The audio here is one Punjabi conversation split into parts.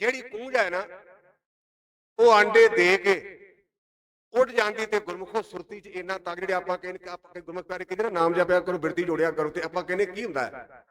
ਜਿਹੜੀ ਕੂੰਜ ਹੈ ਨਾ, ਉਹ ਆਂਡੇ ਦੇ ਕੇ ਉੱਡ ਜਾਂਦੀ ਤੇ ਗੁਰਮੁਖੋ ਸੁਰਤੀ ਚ ਇੰਨਾ ਤੱਕ ਜਿਹੜੇ ਆਪਾਂ ਕਹਿੰਦੇ ਆਪਾਂ ਗੁਰਮੁਖ ਪਿਆਰੇ ਕਹਿੰਦੇ ਨਾਮ ਜਪਿਆ ਕਰੋ, ਬਿਰਤੀ ਜੋੜਿਆ ਕਰੋ ਤੇ ਆਪਾਂ ਕਹਿੰਦੇ ਕੀ ਹੁੰਦਾ ਹੈ?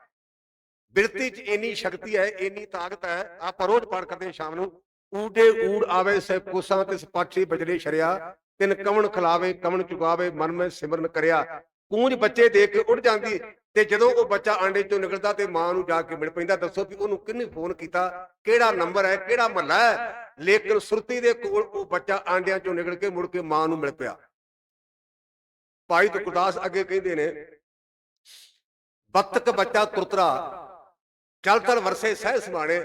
ਬਿਰਤੀ ਚ ਇੰਨੀ ਸ਼ਕਤੀ ਹੈ, ਇੰਨੀ ਤਾਕਤ ਹੈ, ਆਪਾਂ ਰੋਜ਼ ਪਾਠ ਕਰਦੇ ਹਾਂ ਸ਼ਾਮ ਨੂੰ, ਊਡੇ ਊੜ ਆਵੇ ਸੇ ਕੋਸਾਂ ਤੇ ਸਪਾਛੀ ਬਜਰੇ ਸ਼ਰਿਆ, ਤਿਨ ਕਵਣ ਖਲਾਵੇ, ਕਵਣ ਚੁਗਾਵੇ ਮਨ ਮੈਂ ਸਿਮਰਨ ਕਰਿਆ। ਕੂੰਜ ਬੱਚੇ ਦੇਖ ਕੇ ਉੱਡ ਜਾਂਦੀ ਤੇ ਜਦੋਂ ਉਹ ਬੱਚਾ ਆਂਡੇ ਚੋਂ ਨਿਕਲਦਾ ਤੇ ਮਾਂ ਨੂੰ ਜਾ ਕੇ ਮਿਲ ਪੈਂਦਾ, ਦੱਸੋ ਵੀ ਉਹਨੂੰ ਕਿੰਨੇ ਫੋਨ ਕੀਤਾ, ਕਿਹੜਾ ਨੰਬਰ ਹੈ, ਕਿਹੜਾ ਮਹੱਲਾ ਹੈ? ਲੇਕਿਨ ਸੁਰਤੀ ਦੇ ਕੋਲ ਉਹ ਬੱਚਾ ਆਂਡਿਆਂ ਚੋਂ ਨਿਕਲ ਕੇ ਮੁੜ ਕੇ ਮਾਂ ਨੂੰ ਮਿਲ ਪਿਆ। ਭਾਈ ਤੁਕਦਾਸ ਅੱਗੇ ਕਹਿੰਦੇ ਨੇ, ਬਤਕ ਬੱਚਾ ਤੁਰਤਰਾ, ਚਲ ਤਲ ਵਰਸੇ ਸਹਿ ਸਮਾਣੇ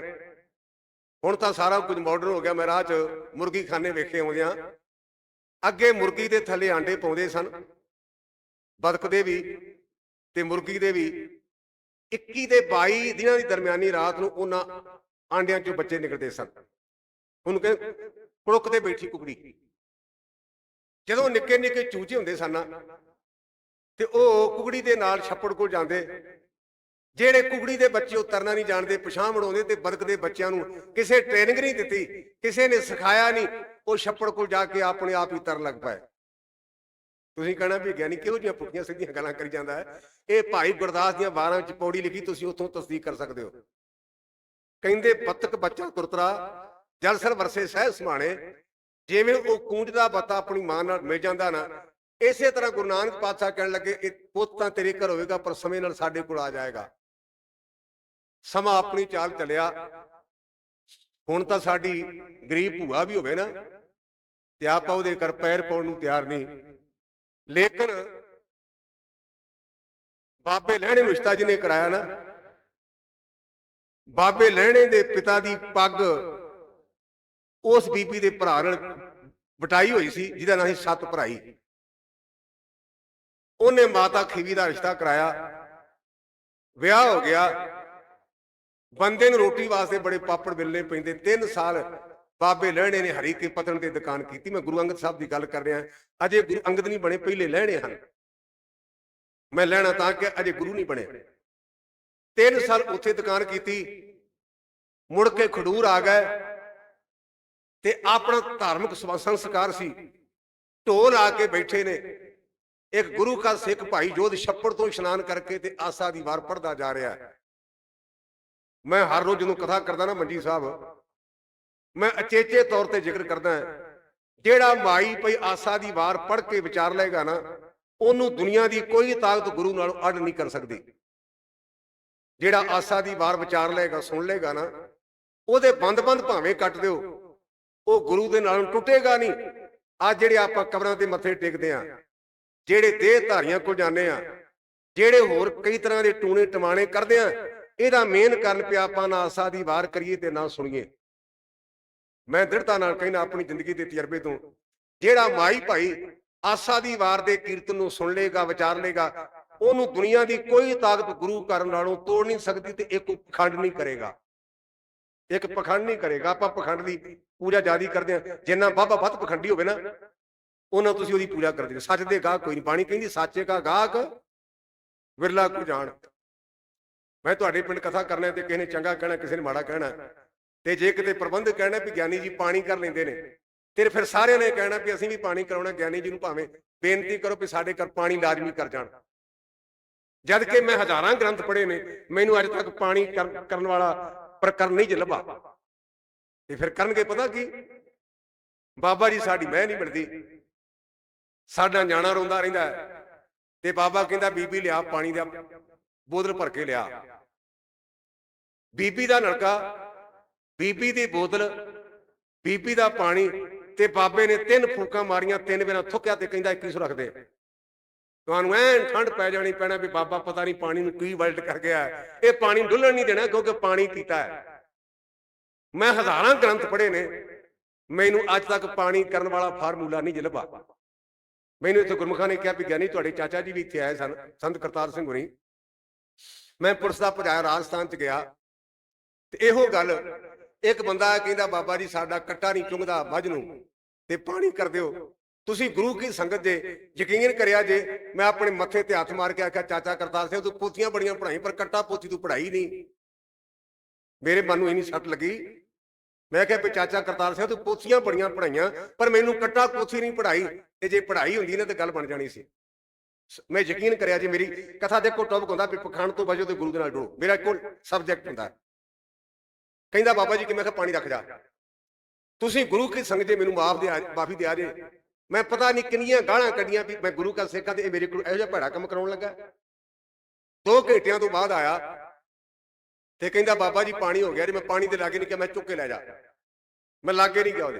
ਹੁਣ ਤਾਂ ਸਾਰਾ ਕੁਝ ਮਾਡਰਨ ਹੋ ਗਿਆ ਮੈਂ ਰਾਹ 'ਚ ਮੁਰਗੀ ਖਾਨੇ ਵੇਖੇ ਆਉਂਦਿਆਂ। ਅੱਗੇ ਮੁਰਗੀ ਦੇ ਥੱਲੇ ਆਂਡੇ ਪਾਉਂਦੇ ਸਨ। ਬਤਕ ਦੇ ਵੀ ਤੇ ਮੁਰਗੀ ਦੇ ਵੀ 21 ਤੇ 22 ਦਿਨਾਂ ਦੀ ਦਰਮਿਆਨੀ ਰਾਤ ਨੂੰ ਉਹਨਾਂ ਆਂਡਿਆਂ 'ਚੋਂ ਬੱਚੇ ਨਿਕਲਦੇ ਸਨ। ਉਹਨੂੰ ਕਹਿੰਦੇ ਕੁੜਕ ਤੇ ਬੈਠੀ ਕੁਕੜੀ। ਜਦੋਂ ਨਿੱਕੇ ਨਿੱਕੇ ਚੂਚੇ ਹੁੰਦੇ ਸਨ ਤੇ ਉਹ ਕੁਕੜੀ ਦੇ ਨਾਲ ਛੱਪੜ ਕੋਲ ਜਾਂਦੇ। ਜਿਹੜੇ ਕੁਕੜੀ ਦੇ ਬੱਚੇ ਉਹ ਤਰਨਾ ਨਹੀਂ ਜਾਣਦੇ, ਪਛਾਣ ਬਣਾਉਂਦੇ ਤੇ ਬਦਕ ਦੇ ਬੱਚਿਆਂ ਨੂੰ ਕਿਸੇ ਟ੍ਰੇਨਿੰਗ ਨਹੀਂ ਦਿੱਤੀ, ਕਿਸੇ ਨੇ ਸਿਖਾਇਆ ਨਹੀਂ, ਉਹ ਛੱਪੜ ਕੋਲ ਜਾ ਕੇ ਆਪਣੇ ਆਪ ਹੀ ਤਰਨ ਲੱਗ ਪਏ। ਤੁਸੀਂ ਕਹਣਾ ਵੀ ਗਿਆਨੀ ਕਿਹੋ ਜਿਹੀਆਂ ਪੁੱਠੀਆਂ ਸਿੱਧੀਆਂ ਗੱਲਾਂ ਕਰੀ ਜਾਂਦਾ ਹੈ? ਇਹ ਭਾਈ ਗੁਰਦਾਸ ਦੀਆਂ 12 ਵਿੱਚ ਪੌੜੀ ਲਿਖੀ ਤੁਸੀਂ ਉੱਥੋਂ ਤਸਦੀਕ ਕਰ ਸਕਦੇ ਹੋ। ਕਹਿੰਦੇ, ਬੱਤਕ ਬੱਚਾ ਤੁਰਤਰਾ, ਜਲ ਵਰਸੇ ਸਹਿ ਸਮਾਣੇ, ਜਿਵੇਂ ਉਹ ਕੂੰਜ ਦਾ ਬੱਤਾ ਆਪਣੀ ਮਾਂ ਨਾਲ ਮਿਲ ਜਾਂਦਾ ਨਾ। ਇਸੇ ਤਰ੍ਹਾਂ ਗੁਰੂ ਨਾਨਕ ਪਾਤਸ਼ਾਹ ਕਹਿਣ ਲੱਗੇ, ਇਹ ਪੁੱਤ ਤਾਂ ਤੇਰੇ ਘਰ ਹੋਵੇਗਾ, ਪਰ ਸਮੇਂ ਨਾਲ ਸਾਡੇ ਕੋਲ ਆ ਜਾਏਗਾ। ਸਮਾਂ ਆਪਣੀ ਚਾਲ ਚੱਲਿਆ। ਹੁਣ ਤਾਂ ਸਾਡੀ ਗਰੀਬ ਭੂਆ ਵੀ ਹੋਵੇ ਨਾ, ਤੇ ਆਪਾਂ ਉਹਦੇ ਕਰ ਪੈਰ ਪਾਉਣ ਨੂੰ ਤਿਆਰ ਨਹੀਂ। ਲੇਕਿਨ ਬਾਬੇ ਲਹਿਣੇ ਨੂੰ ਰਿਸ਼ਤਾ ਨੇ ਕਰਾਇਆ ਨਾ, ਬਾਬੇ ਲਹਿਣੇ ਦੇ ਪਿਤਾ ਦੀ ਪੱਗ ਉਸ ਬੀਬੀ ਦੇ ਭਰਾ ਨਾਲ ਵਟਾਈ ਹੋਈ ਸੀ, ਜਿਹਦਾ ਨਾਂ ਸੀ ਸਤ ਭਰਾਈ। ਉਹਨੇ ਮਾਤਾ ਖੀਵੀ ਦਾ ਰਿਸ਼ਤਾ ਕਰਾਇਆ। ਵਿਆਹ ਹੋ ਗਿਆ। ਬੰਦੇ ਨੂੰ ਰੋਟੀ ਵਾਸਤੇ ਬੜੇ ਪਾਪੜ ਮਿਲਨੇ ਪੈਂਦੇ। 3 ਸਾਲ ਬਾਬੇ ਲਹਿਣੇ ਨੇ ਹਰੀ ਕੇ ਪਤਨ ਤੇ ਦੁਕਾਨ ਕੀਤੀ। ਮੈਂ ਗੁਰੂ ਅੰਗਦ ਸਾਹਿਬ ਦੀ ਗੱਲ ਕਰ ਰਿਹਾ। ਅਜੇ ਗੁਰੂ ਅੰਗਦ ਨਹੀਂ ਬਣੇ, ਪਹਿਲੇ ਲਹਿਣੇ ਹਨ। ਮੈਂ ਲੈਣਾ ਤਾਂ ਕਿ ਅਜੇ ਗੁਰੂ ਨਹੀਂ ਬਣੇ। 3 ਸਾਲ ਉੱਥੇ ਦੁਕਾਨ ਕੀਤੀ। ਮੁੜ ਕੇ ਖਡੂਰ ਆ ਗਏ। ਤੇ ਆਪਣਾ ਧਾਰਮਿਕ ਸੰਸਕਾਰ ਸੀ। ਢੋਲ ਆ ਕੇ ਬੈਠੇ ਨੇ। ਇੱਕ ਗੁਰੂ ਕਾ ਸਿੱਖ ਭਾਈ ਜੋਧ ਛੱਪੜ ਤੋਂ ਇਸ਼ਨਾਨ ਕਰਕੇ ਤੇ ਆਸਾ ਦੀ ਵਾਰ ਪੜਦਾ ਜਾ ਰਿਹਾ। ਮੈਂ ਹਰ ਰੋਜ਼ ਜਦੋਂ ਕਥਾ ਕਰਦਾ ਨਾ ਮੰਜੀ ਸਾਹਿਬ। ਮੈਂ ਅਚੇਚੇ ਤੌਰ ਤੇ ਜ਼ਿਕਰ ਕਰਦਾ ਜਿਹੜਾ ਮਾਈ ਪਈ ਆਸਾ ਦੀ ਵਾਰ ਪੜ ਕੇ ਵਿਚਾਰ ਲਏਗਾ ਨਾ, ਉਹਨੂੰ ਦੁਨੀਆ ਦੀ ਕੋਈ ਤਾਕਤ ਗੁਰੂ ਨਾਲੋਂ ਅੱਡ ਨਹੀਂ ਕਰ ਸਕਦੀ। ਜਿਹੜਾ ਆਸਾ ਦੀ ਵਾਰ ਵਿਚਾਰ ਲਏਗਾ, ਸੁਣ ਲਏਗਾ ਨਾ, ਉਹਦੇ ਬੰਦ-ਬੰਦ ਭਾਵੇਂ ਕੱਟ ਦਿਓ, ਉਹ ਗੁਰੂ ਦੇ ਨਾਲ ਟੁੱਟੇਗਾ ਨਹੀਂ। ਅੱਜ ਜਿਹੜੇ ਆਪਾਂ ਕਬਰਾਂ ਤੇ ਮੱਥੇ ਟੇਕਦੇ ਆ ਜਿਹੜੇ ਦੇਹ ਧਾਰੀਆਂ ਕੋਲ ਜਾਂਦੇ ਆ ਜਿਹੜੇ ਹੋਰ ਕਈ ਤਰ੍ਹਾਂ ਦੇ ਟੂਣੇ ਟਮਾਣੇ ਕਰਦੇ ਆ ਇਹਦਾ ਮੇਨ ਕਾਰਨ ਪਿਆ ਆਪਾਂ ਨਾ ਆਸਾ ਦੀ ਵਾਰ ਕਰੀਏ ਤੇ ਨਾ ਸੁਣੀਏ। ਮੈਂ ਦ੍ਰਿੜਤਾ ਨਾਲ ਕਹਿੰਦਾ ਆਪਣੀ ਜ਼ਿੰਦਗੀ ਦੇ ਤਜਰਬੇ ਤੋਂ, ਜਿਹੜਾ ਮਾਈ ਭਾਈ ਆਸਾ ਦੀ ਵਾਰ ਦੇ ਕੀਰਤਨ ਨੂੰ ਸੁਣ ਲੇਗਾ, ਵਿਚਾਰ ਲੇਗਾ, ਉਹਨੂੰ ਦੁਨੀਆ ਦੀ ਕੋਈ ਤਾਕਤ ਗੁਰੂ ਕਰਨ ਨਾਲੋਂ ਤੋੜ ਨਹੀਂ ਸਕਦੀ ਤੇ ਇੱਕ ਪਖੰਡ ਨਹੀਂ ਕਰੇਗਾ। ਇੱਕ ਪਖੰਡ ਨਹੀਂ ਕਰੇਗਾ, ਆਪਾਂ ਪਖੰਡ ਦੀ ਪੂਜਾ ਜਿਆਦੀ ਕਰਦੇ ਆ ਜਿੰਨਾ ਬਾਬਾ ਫਤ ਪਖੰਡੀ ਹੋਵੇ ਨਾ, ਉਹਨਾਂ ਤੁਸੀਂ ਉਹਦੀ ਪੂਜਾ ਕਰਦੇ ਸੱਚ ਦੇ ਗਾਹ ਕੋਈ ਨਹੀਂ, ਬਾਣੀ ਕਹਿੰਦੀ ਸੱਚੇ ਕਾ ਗਾਹਕ ਵਿਰਲਾ ਕੋ ਜਾਣ। ਮੈਂ ਤੁਹਾਡੇ ਪਿੰਡ ਕਥਾ ਕਰਨਾ ਤੇ ਕਿਸੇ ਨੇ ਚੰਗਾ ਕਹਿਣਾ, ਕਿਸੇ ਨੇ ਮਾੜਾ ਕਹਿਣਾ ਤੇ ਜੇ ਕਿਤੇ ਪ੍ਰਬੰਧਕ ਕਹਿਣਾ ਵੀ ਗਿਆਨੀ ਜੀ ਪਾਣੀ ਕਰ ਲੈਂਦੇ ਨੇ, ਤੇ ਫਿਰ ਸਾਰਿਆਂ ਨੇ ਕਹਿਣਾ ਵੀ ਅਸੀਂ ਵੀ ਪਾਣੀ ਕਰਾਉਣਾ, ਗਿਆਨੀ ਜੀ ਨੂੰ ਭਾਵੇਂ ਬੇਨਤੀ ਕਰੋ ਵੀ ਸਾਡੇ ਘਰ ਪਾਣੀ ਲਾਜ਼ਮੀ ਕਰ ਜਾਣ। ਜਦ ਕਿ ਮੈਂ ਹਜ਼ਾਰਾਂ ਗ੍ਰੰਥ ਪੜ੍ਹੇ ਨੇ, ਮੈਨੂੰ ਅੱਜ ਤੱਕ ਪਾਣੀ ਕਰਨ ਵਾਲਾ ਪ੍ਰਕਰਨ ਨਹੀਂ ਜੇ ਲੱਭਾ। ਤੇ ਫਿਰ ਕਰਨਗੇ ਪਤਾ ਕੀ? ਬਾਬਾ ਜੀ ਸਾਡੀ ਮੈਂ ਨਹੀਂ ਮਿਲਦੀ। ਸਾਡਾ ਜਾਣਾ ਰੋਂਦਾ ਰਹਿੰਦਾ ਤੇ ਬਾਬਾ ਕਹਿੰਦਾ, ਬੀਬੀ ਲਿਆ ਪਾਣੀ ਦਾ ਬੋਤਲ ਭਰ ਕੇ ਲਿਆ। ਬੀਬੀ ਦਾ ਨਲਕਾ ਬੀਬੀ ਦੀ ਬੋਤਲ, ਬੀਬੀ ਦਾ ਪਾਣੀ ਤੇ ਬਾਬੇ ਨੇ ਤਿੰਨ ਫੂਕਾਂ ਮਾਰੀਆਂ, ਤਿੰਨ ਵੇਰਾਂ ਥੁੱਕਿਆ ਤੇ ਕਹਿੰਦਾ 21 ਰੱਖ ਦੇ? ਤੁਹਾਨੂੰ ਐਨ ਠੰਡ ਪੈ ਜਾਣੀ ਪੈਣਾ ਵੀ ਬਾਬਾ ਪਤਾ ਨਹੀਂ ਪਾਣੀ ਨੂੰ ਕੀ ਵਲਟ ਕਰ ਗਿਆ ਇਹ ਪਾਣੀ ਡੁੱਲਣ ਨਹੀਂ ਦੇਣਾ ਕਿਉਂਕਿ ਪਾਣੀ ਪੀਤਾ ਹੈ। ਮੈਂ ਹਜ਼ਾਰਾਂ ਗ੍ਰੰਥ ਪੜ੍ਹੇ ਨੇ, ਮੈਨੂੰ ਅੱਜ ਤੱਕ ਪਾਣੀ ਕਰਨ ਵਾਲਾ ਫਾਰਮੂਲਾ ਨਹੀਂ ਜਿਲਬਾ ਮੈਨੂੰ ਇੱਥੇ ਗੁਰਮੁਖਾਂ ਨੇ ਕਿਹਾ ਵੀ ਗਿਆਨੀ ਤੁਹਾਡੇ ਚਾਚਾ ਜੀ ਵੀ ਇੱਥੇ ਆਏ ਸਨ, ਸੰਤ ਕਰਤਾਰ ਸਿੰਘ ਹੁਣੀ ਮੈਂ ਪੁਲਿਸ ਦਾ ਭਜਾਇਆ ਰਾਜਸਥਾਨ ਚ ਗਿਆ। ਤੇ ਇਹੋ ਗੱਲ ਇੱਕ ਬੰਦਾ ਕਹਿੰਦਾ, ਬਾਬਾ ਜੀ, ਸਾਡਾ ਕੱਟਾ ਨਹੀਂ ਚੁੰਗਦਾ ਮੱਝ ਨੂੰ ਤੇ ਪਾਣੀ ਕਰ ਦਿਓ। ਤੁਸੀਂ ਗੁਰੂ ਕੀ ਸੰਗਤ ਜੇ ਯਕੀਨ ਕਰਿਆ ਜੇ ਮੈਂ ਆਪਣੇ ਮੱਥੇ ਤੇ ਹੱਥ ਮਾਰ ਕੇ ਆਖਿਆ, ਚਾਚਾ ਕਰਤਾਰ ਸਿੰਘ, ਤੂੰ ਪੋਥੀਆਂ ਬੜੀਆਂ ਪੜਾਈ ਪਰ ਕੱਟਾ ਪੋਥੀ ਤੂੰ ਪੜਾਈ ਨਹੀਂ। ਮੇਰੇ ਮਨ ਨੂੰ ਇਨੀ ਸੱਟ ਲੱਗੀ। ਮੈਂ ਕਿਹਾ, ਵੀ ਚਾਚਾ ਕਰਤਾਰ ਸਿੰਘ, ਤੂੰ ਪੋਥੀਆਂ ਬੜੀਆਂ ਪੜਾਈਆਂ ਪਰ ਮੈਨੂੰ ਕੱਟਾ ਪੋਥੀ ਨਹੀਂ ਪੜਾਈ ਤੇ ਜੇ ਪੜਾਈ ਹੁੰਦੀ ਨਾ, ਤੇ ਗੱਲ ਬਣ ਜਾਣੀ ਸੀ। ਮੈਂ ਯਕੀਨ ਕਰਿਆ ਜੇ ਮੇਰੀ ਕਥਾ ਦੇਖੋ, ਟੌਪਿਕ ਹੁੰਦਾ ਵੀ ਪਖੰਡ ਤੋਂ ਬਚੋ ਤੇ ਗੁਰੂ ਦੇ ਨਾਲ ਜੁੜੋ, ਮੇਰਾ ਕੋਲ ਸਬਜੈਕਟ ਹੁੰਦਾ। ਕਹਿੰਦਾ, ਬਾਬਾ ਜੀ ਕਿ ਮੈਂ ਕਿਹਾ ਪਾਣੀ ਰੱਖ ਜਾ? ਤੁਸੀਂ ਗੁਰੂ ਕੀ ਸੰਗਤ ਜੇ ਮੈਨੂੰ ਮਾਫ ਦੇ ਮਾਫੀ ਦਿਆ ਜੇ। ਮੈਂ ਪਤਾ ਨਹੀਂ ਕਿੰਨੀਆਂ ਗਾਲਾਂ ਕੱਢੀਆਂ ਵੀ ਮੈਂ ਗੁਰੂ ਕਾ ਸਿੱਖਾਂ ਤੇ ਇਹ ਮੇਰੇ ਕੋਲ ਇਹੋ ਜਿਹਾ ਭੈੜਾ ਕੰਮ ਕਰਾਉਣ ਲੱਗਾ। ਦੋ ਘੰਟਿਆਂ ਤੋਂ ਬਾਅਦ ਆਇਆ ਤੇ ਕਹਿੰਦਾ, ਬਾਬਾ ਜੀ, ਪਾਣੀ ਹੋ ਗਿਆ ਜੀ, ਮੈਂ ਪਾਣੀ ਦੇ ਲਾਗੇ ਨਹੀਂ ਕਿ ਮੈਂ ਚੁੱਕ ਕੇ ਲੈ ਜਾ। ਮੈਂ ਲਾਗੇ ਨਹੀਂ ਗਿਆ ਉਹਦੇ।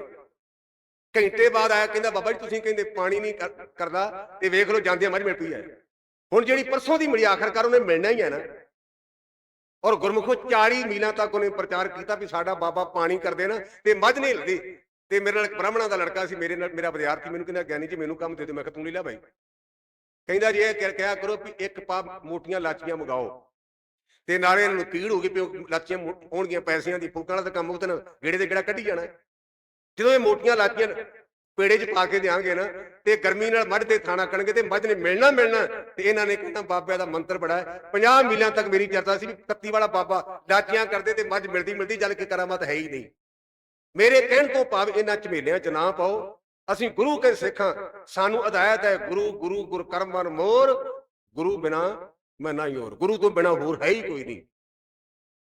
ਘੰਟੇ ਬਾਅਦ ਆਇਆ, ਕਹਿੰਦਾ, ਬਾਬਾ ਜੀ, ਤੁਸੀਂ ਕਹਿੰਦੇ ਪਾਣੀ ਨਹੀਂ ਕਰਦਾ ਤੇ ਵੇਖ ਲਓ ਜਾਂਦੇ ਮੱਝ ਮਿਲ ਪਈ ਹੈ ਹੁਣ ਜਿਹੜੀ ਪਰਸੋਂ ਦੀ ਮਿਲੀ ਆਖਰਕਾਰ ਉਹਨੇ ਮਿਲਣਾ ਹੀ ਹੈ ਨਾ ਔਰ ਗੁਰਮੁਖੋ 40 ਮੀਲਾਂ ਤੱਕ ਉਹਨੇ ਪ੍ਰਚਾਰ ਕੀਤਾ ਵੀ ਸਾਡਾ ਬਾਬਾ ਪਾਣੀ ਕਰਦੇ ਨਾ, ਤੇ ਮੱਝ ਨਹੀਂ ਹਿਲਦੀ ਤੇ ਮੇਰੇ ਨਾਲ ਇੱਕ ਬ੍ਰਾਹਮਣਾਂ ਦਾ ਲੜਕਾ ਸੀ, ਮੇਰੇ ਨਾਲ, ਮੇਰਾ ਵਿਦਿਆਰਥੀ ਮੈਨੂੰ ਕਹਿੰਦਾ, ਗਿਆਨੀ ਜੀ, ਮੈਨੂੰ ਕੰਮ ਦੇ ਦਿਓ। ਮੈਂ ਕਿਹਾ, ਤੂੰ ਨਹੀਂ ਲੈ ਬਾਈ। ਕਹਿੰਦਾ ਜੀ, ਇਹ ਕਿਹਾ ਕਰੋ ਵੀ ਇੱਕ ਪਾ ਮੋਟੀਆਂ ਲਾਚੀਆਂ ਮੰਗਾਓ। ਤੇ ਨਾਲੇ ਇਹਨਾਂ ਨੂੰ ਪੀੜ ਹੋ ਗਈ ਵੀ ਉਹ ਲਾਚੀਆਂ ਹੋਣਗੀਆਂ ਪੈਸਿਆਂ ਦੀ, ਫੁਲਕਾਂ ਵਾਲਾ ਤਾਂ ਕੰਮ ਉਹਦੇ ਨਾਲ ਗੇੜੇ ਦੇ ਗੇੜਾ ਕੱਢੀ ਜਾਣਾ। ਜਦੋਂ ਇਹ ਮੋਟੀਆਂ ਲਾਚੀਆਂ ਪੇੜੇ 'ਚ ਪਾ ਕੇ ਦੇਾਂਗੇ ਨਾ, ਤੇ ਗਰਮੀ ਨਾਲ ਮੱਝ ਤੇ ਥਾਣਾ ਕਣਗੇ ਤੇ ਮੱਝ ਨੇ ਮਿਲਣਾ ਮਿਲਣਾ, ਤੇ ਇਹਨਾਂ ਨੇ ਕਹਿਣਾ ਬਾਬਿਆਂ ਦਾ ਮੰਤਰ ਬੜਾ ਹੈ। 50 ਮੀਲਾਂ ਤੱਕ ਮੇਰੀ ਚਰਚਾ ਸੀ ਵੀ ਕੱਤੀ ਵਾਲਾ ਬਾਬਾ ਲਾਚੀਆਂ ਕਰਦੇ ਤੇ ਮੱਝ ਮਿਲਦੀ ਮਿਲਦੀ ਜਦ ਕਿ ਕਰਾਮਾਤ ਹੈ ਹੀ ਨਹੀਂ। ਮੇਰੇ ਕਹਿਣ ਤੋਂ ਭਾਵ ਇਹਨਾਂ ਝਮੇਲਿਆਂ 'ਚ ਨਾ ਪਾਓ। ਅਸੀਂ ਗੁਰੂ ਕੇ ਸਿੱਖਾਂ, ਸਾਨੂੰ ਹਦਾਇਤ ਹੈ, ਗੁਰੂ ਗੁਰੂ ਗੁਰ ਕਰਮਨ ਮੋਰ, ਗੁਰੂ ਬਿਨਾ ਮੈਂ ਨਹੀਂ ਹੋਰ ਗੁਰੂ ਤੋਂ ਬਿਨਾ ਹੋਰ ਹੈ ਹੀ ਕੋਈ ਨਹੀਂ।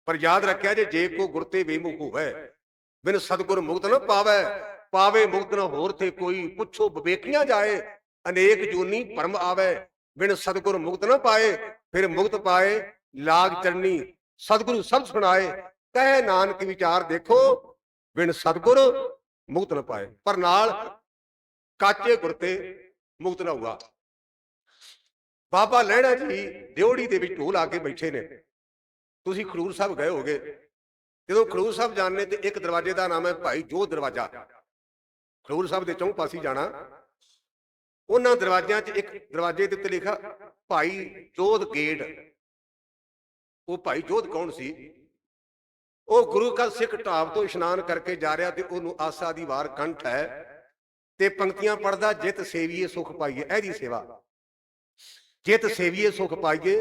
ਪਰ ਯਾਦ ਰੱਖਿਆ ਜੇ ਜੇ ਕੋ ਗੁਰ ਤੇ ਬੇਮੁਖ ਹੋਵੇ, ਬਿਨ ਸਤਗੁਰ ਮੁਕਤ ਨਾ ਪਾਵੇ ਪਾਵੇ ਮੁਕਤ ਨਾ ਹੋਰ ਤੇ ਕੋਈ, ਪੁੱਛੋ ਵਿਵੇਕੀਆਂ ਜਾਏ। ਅਨੇਕ ਜੂਨੀ ਪਰਮ ਆਵੇ, ਬਿਨ ਸਤਗੁਰ ਮੁਕਤ ਨਾ ਪਾਏ। ਫਿਰ ਮੁਕਤ ਪਾਏ, ਲਾਗ ਚਰਨੀ ਸਤਗੁਰੂ ਸਭ ਸੁਣਾਏ। ਕਹੇ ਨਾਨਕ ਵਿਚਾਰ ਦੇਖੋ, ਬਿਨ ਸਤਗੁਰ ਮੁਕਤ ਨਾ ਪਾਏ। ਪਰ ਨਾਲ ਕਾਚੇ ਗੁਰ ਤੇ ਮੁਕਤ ਨਾ ਹੋਊਗਾ। ਬਾਬਾ ਲਹਿਣਾ ਜੀ ਦਿਉੜੀ ਦੇ ਵਿੱਚ ਢੋਲ ਆ ਕੇ ਬੈਠੇ ਨੇ। ਤੁਸੀਂ ਖਡੂਰ ਸਾਹਿਬ ਗਏ ਹੋਗੇ ਜਦੋਂ ਖਡੂਰ ਸਾਹਿਬ ਜਾਣਨੇ ਤੇ ਇੱਕ ਦਰਵਾਜ਼ੇ ਦਾ ਨਾਮ ਹੈ ਭਾਈ ਜੋ ਦਰਵਾਜ਼ਾ। ਖਡੂਰ ਸਾਹਿਬ ਦੇ ਚੌਂ ਪਾਸੇ ਜਾਣਾ। ਉਹਨਾਂ ਦਰਵਾਜ਼ਿਆਂ 'ਚ ਇੱਕ ਦਰਵਾਜ਼ੇ ਦੇ ਉੱਤੇ ਲਿਖਾ ਭਾਈ ਜੋਧ ਗੇਟ। ਉਹ ਭਾਈ ਜੋਧ ਕੌਣ ਸੀ? ਉਹ ਗੁਰੂ ਕਾ ਸਿੱਖ ਢਾਬ ਤੋਂ ਇਸ਼ਨਾਨ ਕਰਕੇ ਜਾ ਰਿਹਾ ਤੇ ਉਹਨੂੰ ਆਸਾ ਦੀ ਵਾਰ ਕੰਠ ਹੈ ਤੇ ਪੰਕਤੀਆਂ ਪੜਦਾ ਜਿਤ ਸੇਵੀਏ ਸੁਖ ਪਾਈਏ। ਇਹਦੀ ਸੇਵਾ। ਜਿਤ ਸੇਵੀਏ ਸੁਖ ਪਾਈਏ,